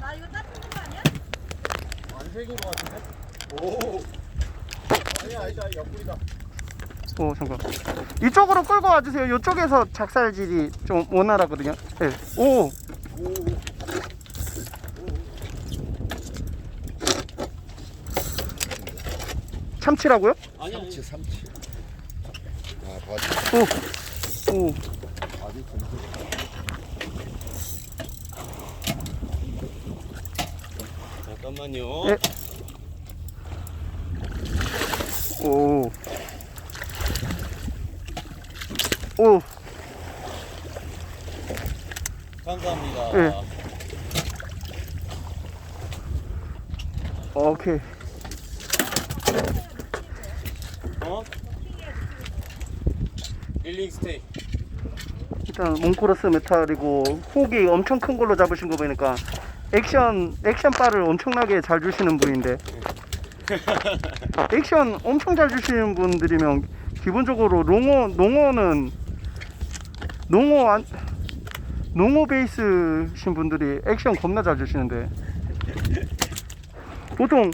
나 이거 따뜻한 거 아니야? 안 색인 것 같은데? 오. 아니야, 아니다, 옆구리다. 오 잠깐 이쪽으로 끌고 와주세요 이쪽에서 작살질이 좀 원활하거든요 네. 오 오. 참치라고요? 아니, 아니. 삼치 삼치 아 바지 오바지 좀 잠깐만요. 예. 오. 오, 감사합니다. 예. 오케이. 어? 릴링 스테이. 일단 몽코러스 메탈이고 혹이 엄청 큰 걸로 잡으신 거 보니까 액션 액션 바를 엄청나게 잘 주시는 분인데. 액션 엄청 잘 주시는 분들이면 기본적으로 농어 농어는 농어 안 농어 베이스신 분들이 액션 겁나 잘 주시는데. 보통